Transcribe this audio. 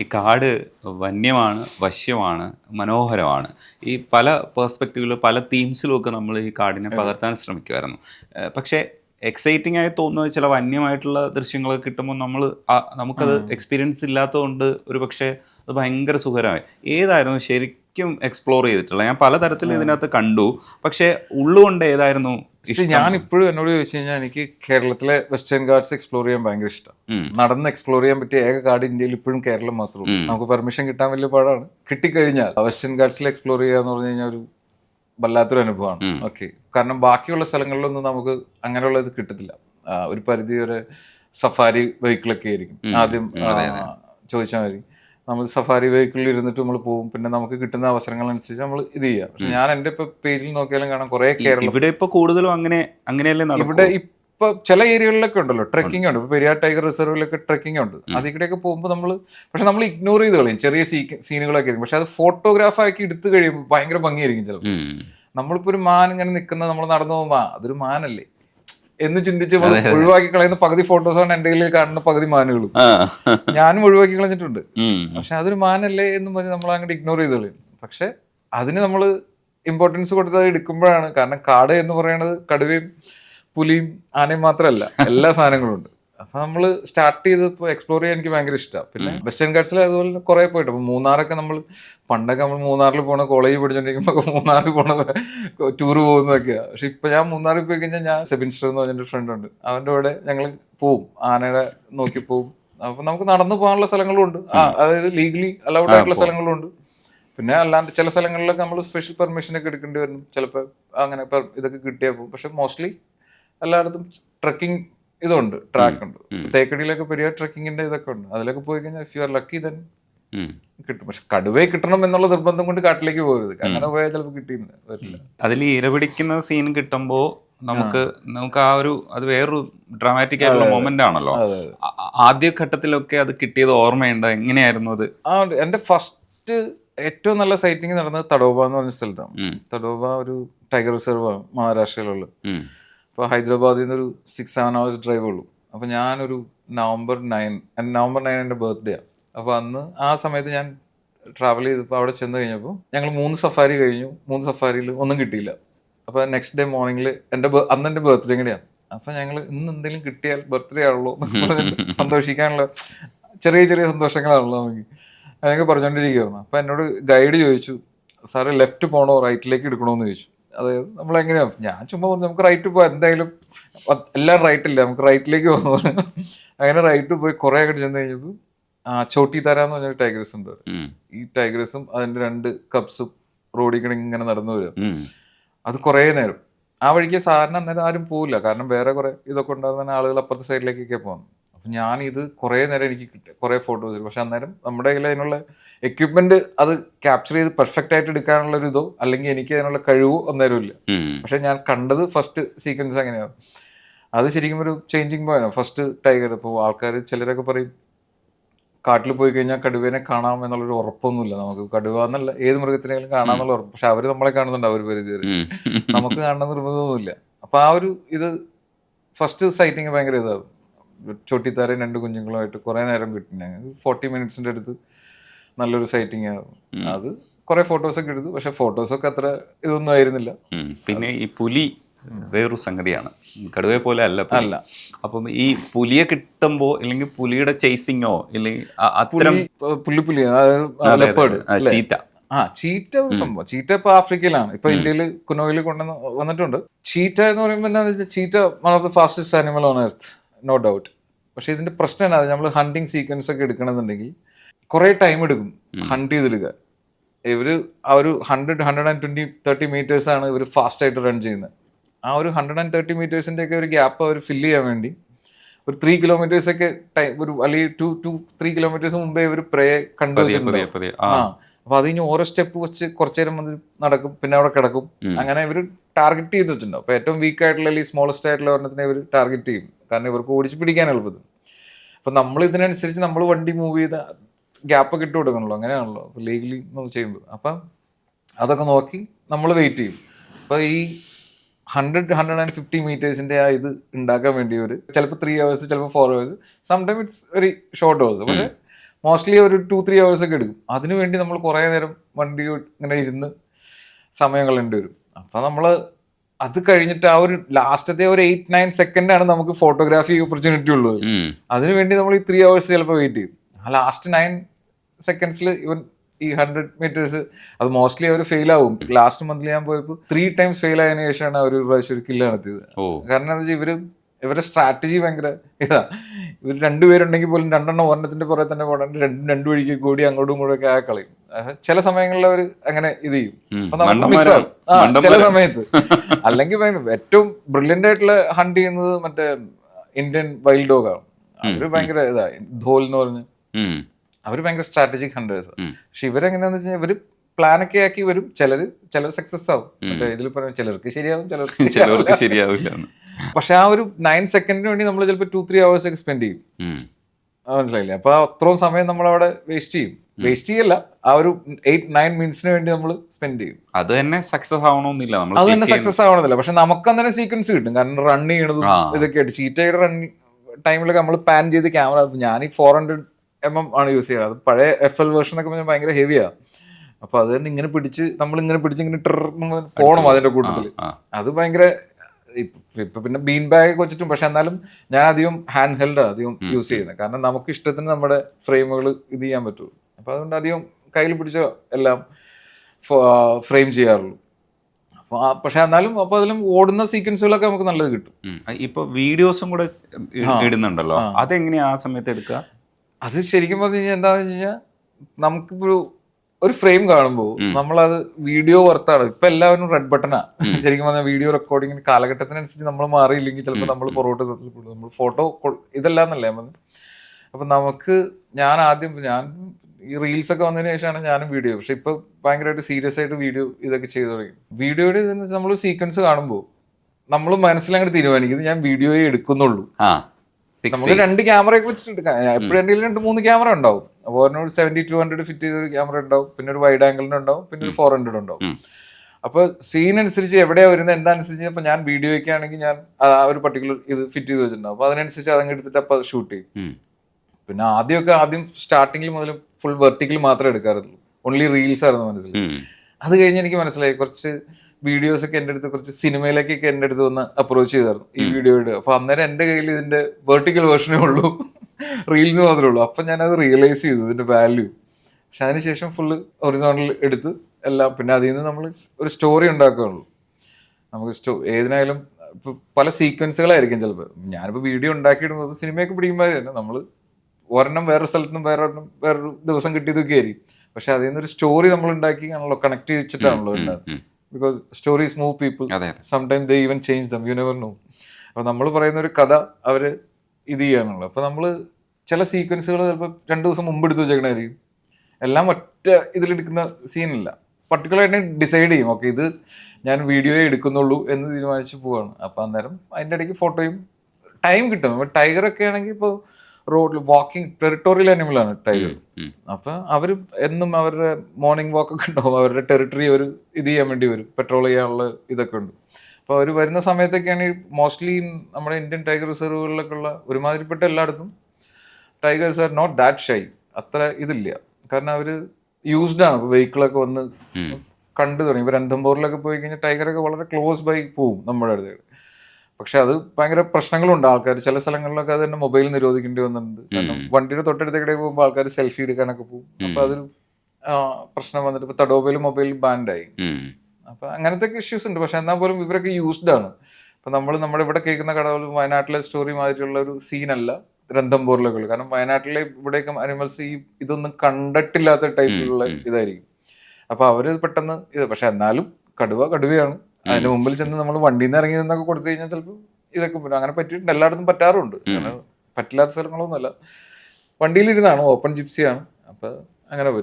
ഈ കാട് വന്യമാണ് വശ്യമാണ് മനോഹരമാണ്. ഈ പല പേഴ്സ്പെക്റ്റീവിലും പല തീംസിലും ഒക്കെ നമ്മൾ ഈ കാടിനെ പകർത്താൻ ശ്രമിക്കുമായിരുന്നു പക്ഷേ എക്സൈറ്റിംഗ് ആയി തോന്നുന്നത് ചില വന്യമായിട്ടുള്ള ദൃശ്യങ്ങളൊക്കെ കിട്ടുമ്പോൾ നമ്മൾ നമുക്കത് എക്സ്പീരിയൻസ് ഇല്ലാത്തതുകൊണ്ട് ഒരു പക്ഷേ അത് ഭയങ്കര സുഖകരമായി. ഏതായിരുന്നു ശരിക്കും എക്സ്പ്ലോർ ചെയ്തിട്ടുള്ള ഞാൻ പലതരത്തിൽ ഇതിനകത്ത് കണ്ടു. പക്ഷേ ഉള്ളുകൊണ്ട് ഏതായിരുന്നു പക്ഷേ ഞാൻ ഇപ്പോഴും എന്നോട് ചോദിച്ചു കഴിഞ്ഞാൽ എനിക്ക് കേരളത്തിലെ വെസ്റ്റേൺ ഗാർഡ്സ് എക്സ്പ്ലോർ ചെയ്യാൻ ഭയങ്കര ഇഷ്ടം. നടന്ന് എക്സ്പ്ലോർ ചെയ്യാൻ പറ്റിയ ഏക കാർഡ് ഇന്ത്യയിൽ ഇപ്പോഴും കേരളം മാത്രമേ ഉള്ളൂ. നമുക്ക് പെർമിഷൻ കിട്ടാൻ വലിയ പാടാണ്. കിട്ടിക്കഴിഞ്ഞാൽ വെസ്റ്റേൺ ഗാർഡ്സിൽ എക്സ്പ്ലോർ ചെയ്യുക എന്ന് പറഞ്ഞു കഴിഞ്ഞാൽ ഒരു വല്ലാത്തൊരു അനുഭവമാണ്. ഓക്കെ കാരണം ബാക്കിയുള്ള സ്ഥലങ്ങളിലൊന്നും നമുക്ക് അങ്ങനെയുള്ള ഇത് കിട്ടത്തില്ല. ഒരു പരിധി വരെ സഫാരി വെഹിക്കിളൊക്കെ ആയിരിക്കും. ആദ്യം ചോദിച്ചാൽ മതി. നമ്മൾ സഫാരി വെഹിക്കിളിൽ ഇരുന്നിട്ട് നമ്മൾ പോകും പിന്നെ നമുക്ക് കിട്ടുന്ന അവസരങ്ങൾ അനുസരിച്ച് നമ്മൾ ഇത് ചെയ്യാം. പക്ഷെ ഞാൻ എന്റെ ഇപ്പൊ പേജിൽ നോക്കിയാലും കാണാം കുറെ കേരളം ഇവിടെ ഇപ്പൊ കൂടുതലും അങ്ങനെ അങ്ങനെയല്ലേ ഇവിടെ ഇപ്പൊ ചില ഏരിയകളിലൊക്കെ ഉണ്ടല്ലോ ട്രെക്കിംഗ് ഉണ്ട്. ഇപ്പൊ പെരിയാർ ടൈഗർ റിസർവിലൊക്കെ ട്രെക്കിംഗ് ഉണ്ട്. അതികൂടെയൊക്കെ പോകുമ്പോൾ നമ്മൾ പക്ഷെ നമ്മൾ ഇഗ്നോർ ചെയ്ത് കളയും. ചെറിയ സീനുകളൊക്കെ ആയിരിക്കും. പക്ഷെ അത് ഫോട്ടോഗ്രാഫ് ആക്കി എടുത്തു കഴിയുമ്പോൾ ഭയങ്കര ഭംഗിയായിരിക്കും ചിലപ്പോൾ. നമ്മളിപ്പോ ഒരു മാൻ ഇങ്ങനെ നിൽക്കുന്ന നമ്മൾ നടന്നു പോകുമ്പോ ആ, അതൊരു മാനല്ലേ? എന്ന് ചിന്തിച്ച് ഒഴിവാക്കി കളയുന്ന പകുതി ഫോട്ടോസാണ് എന്റെ കയ്യിൽ കാണുന്ന പകുതി മാനുകളും. ഞാനും ഒഴിവാക്കി കളഞ്ഞിട്ടുണ്ട്. പക്ഷെ അതൊരു മാനല്ലേ എന്ന് പറഞ്ഞ് നമ്മൾ അങ്ങോട്ട് ഇഗ്നോർ ചെയ്ത് കളയും പക്ഷെ അതിന് നമ്മൾ ഇമ്പോർട്ടൻസ് കൊടുത്ത് എടുക്കുമ്പോഴാണ്. കാരണം കാട് എന്ന് പറയുന്നത് കടുവയും പുലിയും ആനയും മാത്രമല്ല. എല്ലാ സാധനങ്ങളും ഉണ്ട്. അപ്പൊ നമ്മൾ സ്റ്റാർട്ട് ചെയ്ത് ഇപ്പോൾ എക്സ്പ്ലോർ ചെയ്യാൻ എനിക്ക് ഭയങ്കര ഇഷ്ടമാണ് പിന്നെ വെസ്റ്റേൺ ഗാർഡ്സിൽ അതുപോലെ കുറെ പോയിട്ട് അപ്പൊ മൂന്നാറൊക്കെ നമ്മൾ പണ്ടൊക്കെ നമ്മൾ മൂന്നാറിൽ പോണ കോളേജ് പഠിച്ചോണ്ടിരിക്കുമ്പോൾ മൂന്നാറിൽ പോണ ടൂർ പോകുന്നതൊക്കെയാണ് പക്ഷെ ഇപ്പൊ ഞാൻ മൂന്നാറിൽ പോയി കഴിഞ്ഞാൽ ഞാൻ സെബിൻസ്റ്റർ എന്ന് പറഞ്ഞൊരു ഫ്രണ്ട് ഉണ്ട്. അവന്റെ കൂടെ ഞങ്ങൾ പോവും. ആനയുടെ നോക്കി പോവും. അപ്പൊ നമുക്ക് നടന്നു പോകാനുള്ള സ്ഥലങ്ങളും ഉണ്ട് ആ അതായത് ലീഗലി അലൗഡ് ആയിട്ടുള്ള സ്ഥലങ്ങളും ഉണ്ട് പിന്നെ അല്ലാണ്ട് ചില സ്ഥലങ്ങളിലൊക്കെ നമ്മൾ സ്പെഷ്യൽ പെർമിഷൻ ഒക്കെ എടുക്കേണ്ടി വരും. ചിലപ്പോൾ അങ്ങനെ ഇതൊക്കെ കിട്ടിയാൽ പോകും. പക്ഷെ മോസ്റ്റ്ലി എല്ലായിടത്തും ട്രക്കിംഗ് ഇതുണ്ട് ട്രാക്ക് ഉണ്ട് തേക്കടിയിലൊക്കെ പെരിയ ട്രക്കിങ്ങിന്റെ ഇതൊക്കെ ഉണ്ട്. അതിലൊക്കെ പോയി കഴിഞ്ഞാൽ if you are lucky then um. കിട്ടും. പക്ഷെ കടുവേ കിട്ടണം എന്നുള്ള നിർബന്ധം കൊണ്ട് കാട്ടിലേക്ക് പോകരുത്. അങ്ങനെ പോയാൽ ചിലപ്പോൾ കിട്ടിയെന്ന് വരില്ല. അതിൽ ഇരപിടിക്കുന്ന സീൻ കിട്ടുമ്പോ നമുക്ക് നമുക്ക് ആ ഒരു അത് വേറൊരു ഡ്രാമാറ്റിക് ആയിട്ടുള്ള മൊമെന്റ് ആണല്ലോ. ആദ്യ ഘട്ടത്തിലൊക്കെ അത് കിട്ടിയത് ഓർമ്മയുണ്ട്? എങ്ങനെയായിരുന്നു അത്? ആ എന്റെ ഫസ്റ്റ് ഏറ്റവും നല്ല സൈറ്റിംഗ് നടന്നത് തടോബ എന്ന് പറഞ്ഞ സ്ഥലത്താണ്. തടോബ ഒരു ടൈഗർ റിസർവ് ആണ് മഹാരാഷ്ട്രയിലുള്ള ഉം. അപ്പോൾ ഹൈദരാബാദിൽ നിന്ന് ഒരു സിക്സ് സെവൻ അവേഴ്സ് ഡ്രൈവ് ഉള്ളൂ. അപ്പോൾ ഞാനൊരു നവംബർ നയൻ നവംബർ നയൻ എന്റെ ബർത്ത്ഡേ ആണ് അപ്പോൾ അന്ന് ആ സമയത്ത് ഞാൻ ട്രാവൽ ചെയ്തപ്പോൾ അവിടെ ചെന്ന് കഴിഞ്ഞപ്പോൾ ഞങ്ങൾ മൂന്ന് സഫാരി കഴിഞ്ഞു. മൂന്ന് സഫാരിയിൽ ഒന്നും കിട്ടിയില്ല. അപ്പോൾ നെക്സ്റ്റ് ഡേ മോർണിംഗിൽ എന്റെ അന്ന് എന്റെ ബർത്ത്ഡേ കൂടെയാണ് അപ്പം ഞങ്ങൾ ഇന്ന് എന്തെങ്കിലും കിട്ടിയാൽ ബർത്ത്ഡേ ആണല്ലോ സന്തോഷിക്കാനുള്ള ചെറിയ ചെറിയ സന്തോഷങ്ങളാണല്ലോ നമുക്ക്. അതൊക്കെ പറഞ്ഞുകൊണ്ടിരിക്കുകയായിരുന്നു അപ്പം എന്നോട് ഗൈഡ് ചോദിച്ചു സാറ് ലെഫ്റ്റ് പോകണോ റൈറ്റിലേക്ക് എടുക്കണോ എന്ന് ചോദിച്ചു. അതായത് നമ്മൾ എങ്ങനെയാ ഞാൻ ചുമ്മാ പറഞ്ഞു നമുക്ക് റൈറ്റ് പോകാം എന്തായാലും എല്ലാം റൈറ്റ് ഇല്ല നമുക്ക് റൈറ്റിലേക്ക് പോകുന്നത്. അങ്ങനെ റൈറ്റ് പോയി കുറെ അങ്ങോട്ട് ചെന്ന് കഴിഞ്ഞപ്പോൾ ആ ചോട്ടി തരാന്ന് പറഞ്ഞ ടൈഗ്രസ് ഉണ്ട്. ഈ ടൈഗ്രസും അതിന്റെ രണ്ട് കപ്സും റോഡിൽ ഇങ്ങനെ നടന്നു വരും. അത് കുറേ നേരം. ആ വഴിക്ക് സാറിന് അന്നേരം ആരും പോവില്ല. കാരണം വേറെ കുറെ ഇതൊക്കെ ഉണ്ടാകുന്ന ആളുകൾ അപ്പുറത്തെ സൈഡിലേക്കൊക്കെ പോകുന്നു അപ്പം ഞാനിത് കുറേ നേരം എനിക്ക് കിട്ടി കുറേ ഫോട്ടോസ് തരും പക്ഷെ അന്നേരം നമ്മുടെ കയ്യിൽ അതിനുള്ള എക്യുപ്മെന്റ് അത് ക്യാപ്ചർ ചെയ്ത് പെർഫെക്റ്റ് ആയിട്ട് എടുക്കാനുള്ള ഒരു ഇതോ അല്ലെങ്കിൽ എനിക്ക് അതിനുള്ള കഴിവോ അന്നേരം ഇല്ല. പക്ഷെ ഞാൻ കണ്ടത് ഫസ്റ്റ് സീക്വൻസ് അങ്ങനെയാണ്. അത് ശരിക്കും ഒരു ചേഞ്ചിങ് പോയാണ് ഫസ്റ്റ് ടൈഗർ ഇപ്പോൾ ആൾക്കാർ ചിലരൊക്കെ പറയും കാട്ടിൽ പോയി കഴിഞ്ഞാൽ കടുവേനെ കാണാം എന്നുള്ളൊരു ഉറപ്പൊന്നുമില്ല. നമുക്ക് കടുവ എന്നല്ല ഏത് മൃഗത്തിനെങ്കിലും കാണാമെന്നുള്ള ഉറപ്പ്. പക്ഷെ അവർ നമ്മളെ കാണുന്നുണ്ട് അവർ പരിധി വരെ നമുക്ക് കാണുന്ന നിർബന്ധമൊന്നുമില്ല. അപ്പോൾ ആ ഒരു ഇത് ഫസ്റ്റ് സൈറ്റിങ് ഭയങ്കര ഇതായിരുന്നു ചൊട്ടിത്താരയും രണ്ട് കുഞ്ഞുങ്ങളുമായിട്ട് കുറെ നേരം കിട്ടി ഫോർട്ടി മിനിറ്റ്സിന്റെ അടുത്ത് നല്ലൊരു സൈറ്റിംഗ് ആയിരുന്നു അത് കുറെ ഫോട്ടോസൊക്കെ എടുത്തു. പക്ഷെ ഫോട്ടോസൊക്കെ അത്ര ഇതൊന്നും ആയിരുന്നില്ല. പിന്നെ ഈ പുലി വേറൊരു സംഗതിയാണ്. കടുവയെ പോലെ അല്ല പുലി. അല്ല. അപ്പം ഈ പുലിയെ കിട്ടുമ്പോ അല്ലെങ്കിൽ പുലിയുടെ ചേസിങ്ങോ അല്ലെങ്കിൽ അ- അത്തരം പുലി- ലെപ്പേർഡ് ചീത്ത ആ ചീറ്റ. ഒരു സംഭവം. ചീറ്റ ഇപ്പൊ ആഫ്രിക്കയിലാണ്. ഇപ്പൊ ഇന്ത്യയിൽ കുനോയിൽ കൊണ്ടുവന്ന് വന്നിട്ടുണ്ട്. ചീറ്റ എന്ന് പറയുമ്പോൾ എന്താണെന്ന് വെച്ചാൽ cheetah one of the fastest animal on earth no doubt പക്ഷെ ഇതിന്റെ പ്രശ്നം എന്നാ നമ്മൾ ഹണ്ടിങ് സീക്വൻസ് ഒക്കെ എടുക്കണമെന്നുണ്ടെങ്കിൽ കുറെ ടൈം എടുക്കും ഹണ്ട് ചെയ്തെടുക്കുക ഇവർ ആ ഒരു hundred hundred and twenty thirty metres ആണ് ഇവർ ഫാസ്റ്റ് ആയിട്ട് റൺ ചെയ്യുന്നത്. ആ ഒരു ഹൺഡ്രഡ് ആൻഡ് തേർട്ടി മീറ്റേഴ്സിന്റെ ഒക്കെ ഒരു ഗ്യാപ്പ് അവർ ഫില്ല് ചെയ്യാൻ വേണ്ടി ഒരു ത്രീ കിലോമീറ്റേഴ്സ് ഒക്കെ ടൈം ഒരു അല്ലെങ്കിൽ ടു ടു ത്രീ കിലോമീറ്റേഴ്സ് മുമ്പേ ഇവർ പ്രേ കണ്ടു ആ. അപ്പൊ അത് ഇനി ഓരോ സ്റ്റെപ്പ് വെച്ച് കുറച്ചു നേരം വന്ന് നടക്കും പിന്നെ അവിടെ കിടക്കും. അങ്ങനെ ഇവർ ടാർഗറ്റ് ചെയ്ത് വെച്ചിട്ടുണ്ടാവും അപ്പൊ ഏറ്റവും വീക്ക് ആയിട്ടുള്ള ഈ സ്മോളസ്റ്റ് ആയിട്ടുള്ള ഒരെണ്ണത്തിനെ ഇവർ ടാർഗറ്റ് ചെയ്യും. കാരണം ഇവർക്ക് ഓടിച്ച് പിടിക്കാൻ എളുപ്പത്തിൽ. അപ്പൊ നമ്മൾ ഇതിനനുസരിച്ച് നമ്മൾ വണ്ടി മൂവ് ചെയ്ത ഗ്യാപ്പ് ഒക്കെ ഇട്ട് കൊടുക്കണല്ലോ. അങ്ങനെയാണല്ലോ. ലീഗലി ചെയ്യുമ്പോൾ. അപ്പം അതൊക്കെ നോക്കി നമ്മൾ വെയിറ്റ് ചെയ്യും. അപ്പൊ ഈ ഹൺഡ്രഡ് ഹൺഡ്രഡ് ആൻഡ് ഫിഫ്റ്റി മീറ്റേഴ്സിന്റെ ആ ഇത് ഉണ്ടാക്കാൻ വേണ്ടി ഒരു ചിലപ്പോൾ ത്രീ അവേഴ്സ് ചിലപ്പോൾ four hours sometime it's very short hours പക്ഷെ മോസ്റ്റ്ലി ഒരു ടു ത്രീ ഹവേഴ്സ് ഒക്കെ എടുക്കും. അതിനുവേണ്ടി നമ്മൾ കുറേ നേരം വണ്ടി ഇങ്ങനെ ഇരുന്ന് സമയം കളയേണ്ടി വരും. അപ്പം നമ്മൾ അത് കഴിഞ്ഞിട്ട് ആ ഒരു ലാസ്റ്റത്തെ ഒരു എയ്റ്റ് നയൻ സെക്കൻഡാണ് നമുക്ക് ഫോട്ടോഗ്രാഫി ഓപ്പർച്യൂണിറ്റി ഉള്ളത്. അതിനുവേണ്ടി അതിനു വേണ്ടി നമ്മൾ ഈ ത്രീ ഹവേഴ്സ് ചിലപ്പോൾ വെയിറ്റ് ചെയ്യും. ആ ലാസ്റ്റ് നയൻ സെക്കൻഡ്സിൽ ഇവൻ ഈ ഹൺഡ്രഡ് മീറ്റേഴ്സ് അത് മോസ്റ്റ്ലി അവർ ഫെയിൽ ആവും. ലാസ്റ്റ് മന്തിൽ ഞാൻ പോയപ്പോൾ ത്രീ ടൈംസ് ഫെയിൽ ആയതിനു ശേഷമാണ് അവർ ഒരു പ്രാവശ്യം ഒരു കില്ല് നടത്തിയത്. കാരണം എന്താ വെച്ചാൽ ഇവർ ഇവരുടെ സ്ട്രാറ്റജി ഭയങ്കര ഇതാ. ഇവർ രണ്ടുപേരുണ്ടെങ്കിൽ പോലും രണ്ടെണ്ണം ഒരെണ്ണത്തിന്റെ പുറകെ തന്നെ പോകണം. രണ്ടും രണ്ടു വഴിക്ക് കൂടി അങ്ങോട്ടും ഇങ്ങോട്ടും ഒക്കെ ആ കളയും. ചില സമയങ്ങളിൽ അവർ അങ്ങനെ ഇത് ചെയ്യും. ഉം. അപ്പൊ നമുക്ക് miss ആ, ചില സമയത്ത്. അല്ലെങ്കിൽ ഏറ്റവും ബ്രില്യന്റ് ആയിട്ടുള്ള ഹണ്ട് ചെയ്യുന്നത് മറ്റേ ഇന്ത്യൻ വൈൽഡ് ഡോഗ് ആണ്. അവർ ഭയങ്കര ഇതാ ധോൽ എന്ന് പറഞ്ഞ്. അവർ ഭയങ്കര സ്ട്രാറ്റജിക് ഹണ്ടേഴ്സ്. പക്ഷെ ഇവരെങ്ങനെയാന്ന് വെച്ചാൽ ഇവർ പ്ലാനൊക്കെ ആക്കി വരും. ചിലര് ചിലർ സക്സസ് ആവും. ഇതിൽ പറഞ്ഞ ചിലർക്ക് ശരിയാവും ചിലർക്ക് ശരിയാവില്ല. പക്ഷെ ആ ഒരു നയൻ സെക്കൻഡിന് വേണ്ടി നമ്മൾ ചിലപ്പോൾ ടു ത്രീ അവേഴ്സ് ഒക്കെ സ്പെൻഡ് ചെയ്യും. മനസ്സിലായില്ലേ? അപ്പൊ അത്രയും സമയം നമ്മൾ അവിടെ വേസ്റ്റ് ചെയ്യും. വേസ്റ്റ് ചെയ്യല്ല ആ ഒരു എയ്റ്റ് നയൻ മിനിറ്റ്സിന് വേണ്ടി നമ്മൾ സ്പെൻഡ് ചെയ്യും. അത് തന്നെ സക്സസ് ആവണമെന്നില്ല നമ്മൾ അത് തന്നെ സക്സസ് ആവണമെന്നില്ല പക്ഷെ നമുക്ക് അന്നേരം സീക്വൻസ് കിട്ടും. കാരണം റൺ ചെയ്യണതും ഇതൊക്കെ ആയിട്ട്. ചീറ്റയുടെ റൺ ടൈമിലൊക്കെ നമ്മൾ പാൻ ചെയ്ത് ക്യാമറ ഞാൻ ഈ ഫോർ ഹൺഡ്രഡ് എം എം ആണ് യൂസ് ചെയ്യുന്നത്. അത് പഴയ എഫ് എൽ വേർഷൻ ഒക്കെ പറഞ്ഞാൽ ഭയങ്കര ഹെവിയാ അപ്പൊ അത് തന്നെ ഇങ്ങനെ പിടിച്ച് നമ്മൾ ഇങ്ങനെ പിടിച്ച് ഇങ്ങനെ ട്രിർ പോണം അതിന്റെ കൂട്ടത്തിൽ. അത് ഭയങ്കര ഇപ്പ- പിന്നെ ബീൻ ബാഗ് വെച്ചിട്ടും പക്ഷെ എന്നാലും ഞാൻ അധികം ഹാൻഡ് ഹെൽഡ് അധികം യൂസ് ചെയ്യുന്നത്. കാരണം നമുക്ക് ഇഷ്ടത്തിന് നമ്മുടെ ഫ്രെയിമുകൾ ഇത് ചെയ്യാൻ പറ്റുള്ളൂ. അപ്പൊ അതുകൊണ്ട് അധികം കയ്യിൽ പിടിച്ച എല്ലാം ഫ്രെയിം ചെയ്യാറുള്ളൂ. പക്ഷെ എന്നാലും അപ്പൊ അതിലും ഓടുന്ന സീക്വൻസുകളൊക്കെ നമുക്ക് നല്ലത് കിട്ടും. ഇപ്പൊ വീഡിയോസും കൂടെ ഇടുന്നുണ്ടല്ലോ. അതെങ്ങനെയാ ആ സമയത്ത് എടുക്കുക അത് ശരിക്കും പറഞ്ഞു കഴിഞ്ഞാൽ എന്താണെന്ന് വെച്ച് കഴിഞ്ഞാൽ നമുക്കിപ്പോ ഒരു ഫ്രെയിം കാണുമ്പോൾ നമ്മളത് വീഡിയോ വർത്താണ് ഇപ്പൊ എല്ലാവരും റെഡ് ബട്ടണാ ശരിക്കും പറഞ്ഞാൽ വീഡിയോ റെക്കോർഡിങ്ങിന് കാലഘട്ടത്തിനനുസരിച്ച് നമ്മൾ മാറിയില്ലെങ്കിൽ ചിലപ്പോൾ നമ്മൾ പുറകോട്ട് നമ്മൾ ഫോട്ടോ ഇതെല്ലാം എന്നല്ലേ അപ്പൊ നമുക്ക് ഞാൻ ആദ്യം ഞാൻ ഈ റീൽസ് ഒക്കെ വന്നതിന് ശേഷമാണ് ഞാനും വീഡിയോ പക്ഷെ ഇപ്പൊ ഭയങ്കരമായിട്ട് സീരിയസ് ആയിട്ട് വീഡിയോ ഇതൊക്കെ ചെയ്തു തുടങ്ങി. വീഡിയോയുടെ ഇതെന്ന് വെച്ചാൽ നമ്മൾ സീക്വൻസ് കാണുമ്പോൾ നമ്മൾ മനസ്സിലങ്ങനെ തീരുമാനിക്കുന്നത് ഞാൻ വീഡിയോയെ എടുക്കുന്നുള്ളൂ. ആ. നമുക്ക് രണ്ട് ക്യാമറയൊക്കെ വെച്ചിട്ട് എടുക്കാം എപ്പോഴും രണ്ട് മൂന്ന് ക്യാമറ ഉണ്ടാവും. അപ്പോൾ ഒരെണ്ണം സെവന്റി ടു ഹൺഡ്രഡ് ഫിറ്റ് ചെയ്ത ഒരു ക്യാമറ ഉണ്ടാവും. പിന്നെ ഒരു വൈഡ് ആംഗിളിന് ഉണ്ടാവും. പിന്നെ ഒരു ഫോർ ഹൺഡ്രഡ് ഉണ്ടാവും. അപ്പോൾ അപ്പൊ സീൻ അനുസരിച്ച് എവിടെയാ വരുന്നത് എന്താനുസരിച്ച് ഇപ്പൊ ഞാൻ വീഡിയോയ്ക്ക് ആണെങ്കിൽ ഞാൻ ആ ഒരു പർട്ടിക്കുലർ ഇത് ഫിറ്റ് ചെയ്ത് വെച്ചിട്ടുണ്ടാവും. അപ്പൊ അതിനനുസരിച്ച് അതങ്ങ് എടുത്തിട്ട് അപ്പൊ ഷൂട്ട് ചെയ്യും. പിന്നെ ആദ്യമൊക്കെ ആദ്യം സ്റ്റാർട്ടിങ്ങിൽ മുതൽ ഫുൾ വെർട്ടിക്കൽ മാത്രമേ എടുക്കാറുള്ളൂ. ഓൺലി റീൽസ് ആയിരുന്നു മനസ്സിൽ. അത് കഴിഞ്ഞ് എനിക്ക് മനസ്സിലായി കുറച്ച് വീഡിയോസ് ഒക്കെ എന്റെ അടുത്ത് കുറച്ച് സിനിമയിലേക്കൊക്കെ എന്റെ അടുത്ത് വന്ന് അപ്രോച്ച് ചെയ്തായിരുന്നു ഈ വീഡിയോയുടെ അപ്പൊ അന്നേരം എന്റെ കയ്യിൽ ഇതിന്റെ വെർട്ടിക്കൽ വേർഷനേ ഉള്ളൂ. റീൽസ് മാത്രമേ ഉള്ളൂ. അപ്പം ഞാനത് റിയലൈസ് ചെയ്തു ഇതിന്റെ വാല്യൂ പക്ഷെ അതിനുശേഷം ഫുള്ള് ഒറിജിനൽ എടുത്ത് എല്ലാം പിന്നെ അതിൽ നിന്ന് നമ്മൾ ഒരു സ്റ്റോറി ഉണ്ടാക്കുകയുള്ളൂ. നമുക്ക് സ്റ്റോ ഏതിനായാലും പല സീക്വൻസുകളായിരിക്കും ചിലപ്പോൾ ഞാനിപ്പോൾ വീഡിയോ ഉണ്ടാക്കിയിടുമ്പോൾ സിനിമയൊക്കെ പിടിക്കുമ്പോൾ തന്നെ നമ്മൾ ഒരെണ്ണം വേറെ സ്ഥലത്തും വേറൊരെണ്ണം വേറെ ഒരെണ്ണം വേറൊരു ദിവസം കിട്ടിയതൊക്കെ ആയിരിക്കും. പക്ഷെ അതിൽ നിന്നൊരു സ്റ്റോറി നമ്മൾ ഉണ്ടാക്കി ആണല്ലോ കണക്ട് ചെയ്തിട്ടാണല്ലോ ഉണ്ടാകുന്നത് because stories move people some time sometime they even change them you never know അപ്പോൾ നമ്മൾ പറയുന്ന ഒരു കഥ അവർ ഇത് ചെയ്യാനുള്ളത് അപ്പോൾ നമ്മൾ ചില സീക്വൻസുകൾ ചിലപ്പോൾ രണ്ട് ദിവസം മുമ്പ് എടുത്ത് വെച്ചേക്കണായിരിക്കും. എല്ലാം ഒറ്റ ഇതിലെടുക്കുന്ന സീനില്ല പർട്ടിക്കുലറായിട്ട് ഡിസൈഡ് ചെയ്യും. ഓക്കെ ഇത് ഞാൻ വീഡിയോ എടുക്കുന്നുള്ളൂ എന്ന് തീരുമാനിച്ച് പോവാണ്. അപ്പോൾ അന്നേരം അതിന്റെ ഇടയ്ക്ക് ഫോട്ടോയും ടൈം കിട്ടും. ഇപ്പോൾ ടൈഗർ ഒക്കെ ആണെങ്കിൽ ഇപ്പോൾ റോഡിൽ വാക്കിംഗ് ടെറിട്ടോറിയൽ അനിമലാണ് ടൈഗർ അപ്പോൾ അവർ എന്നും അവരുടെ മോർണിംഗ് വാക്കൊക്കെ ഉണ്ടാവും. അവരുടെ ടെറിട്ടറി അവർ ഇത് ചെയ്യാൻ വേണ്ടി വരും. പെട്രോൾ ചെയ്യാനുള്ള ഇതൊക്കെ ഉണ്ട്. അപ്പോൾ അവർ വരുന്ന സമയത്തൊക്കെയാണ് മോസ്റ്റ്ലി നമ്മുടെ ഇന്ത്യൻ ടൈഗർ റിസർവുകളിലൊക്കെ ഉള്ള ഒരുമാതിരിപ്പെട്ട എല്ലായിടത്തും tigers are not that shy. അത്ര ഇതില്ല. കാരണം അവർ യൂസ്ഡ് ആണ്. വെഹിക്കിളൊക്കെ വന്ന് കണ്ടു തുടങ്ങി. ഇപ്പോൾ രന്തംബോറിലൊക്കെ പോയി കഴിഞ്ഞാൽ ടൈഗറൊക്കെ വളരെ ക്ലോസ് ബൈ പോവും നമ്മുടെ അടുത്ത്. പക്ഷെ അത് ഭയങ്കര പ്രശ്നങ്ങളുണ്ട്. ആൾക്കാർ ചില സ്ഥലങ്ങളിലൊക്കെ അത് തന്നെ മൊബൈൽ നിരോധിക്കേണ്ടി വന്നിട്ടുണ്ട്. കാരണം വണ്ടിയുടെ തൊട്ടടുത്തേക്കിടെ പോകുമ്പോൾ ആൾക്കാർ സെൽഫി എടുക്കാനൊക്കെ പോകും അപ്പൊ അതൊരു പ്രശ്നം വന്നിട്ട് ഇപ്പൊ തടോബയിൽ മൊബൈൽ ബാൻഡായി. അപ്പൊ അങ്ങനത്തെ ഇഷ്യൂസ് ഉണ്ട്. പക്ഷെ എന്നാൽ പോലും ഇവരൊക്കെ യൂസ്ഡ് ആണ്. അപ്പൊ നമ്മൾ നമ്മുടെ ഇവിടെ കേൾക്കുന്ന കടകൾ വയനാട്ടിലെ സ്റ്റോറി മാതിരിയുള്ള ഒരു സീനല്ല രന്തംബോറിലൊക്കെ ഉള്ളു. കാരണം വയനാട്ടിലെ ഇവിടെയൊക്കെ അനിമൽസ് ഈ ഇതൊന്നും കണ്ടിട്ടില്ലാത്ത ടൈപ്പിലുള്ള ഇതായിരിക്കും. അപ്പൊ അവർ പെട്ടെന്ന് ഇത് പക്ഷെ എന്നാലും കടുവ കടുവയാണ്. അതിന്റെ മുമ്പിൽ ചെന്ന് നമ്മൾ വണ്ടിയിൽ നിന്ന് ഇറങ്ങി നിന്നൊക്കെ കൊടുത്തു കഴിഞ്ഞാൽ ചിലപ്പോൾ ഇതൊക്കെ പറ്റും അങ്ങനെ പറ്റിയിട്ടുണ്ട്. എല്ലായിടത്തും പറ്റാറുണ്ട്. പറ്റില്ലാത്ത സ്ഥലങ്ങളൊന്നുമല്ല. വണ്ടിയിലിരുന്നാണ്. ഓപ്പൺ ജിപ്സിയാണ് അപ്പൊ അങ്ങനെ പറ്റും.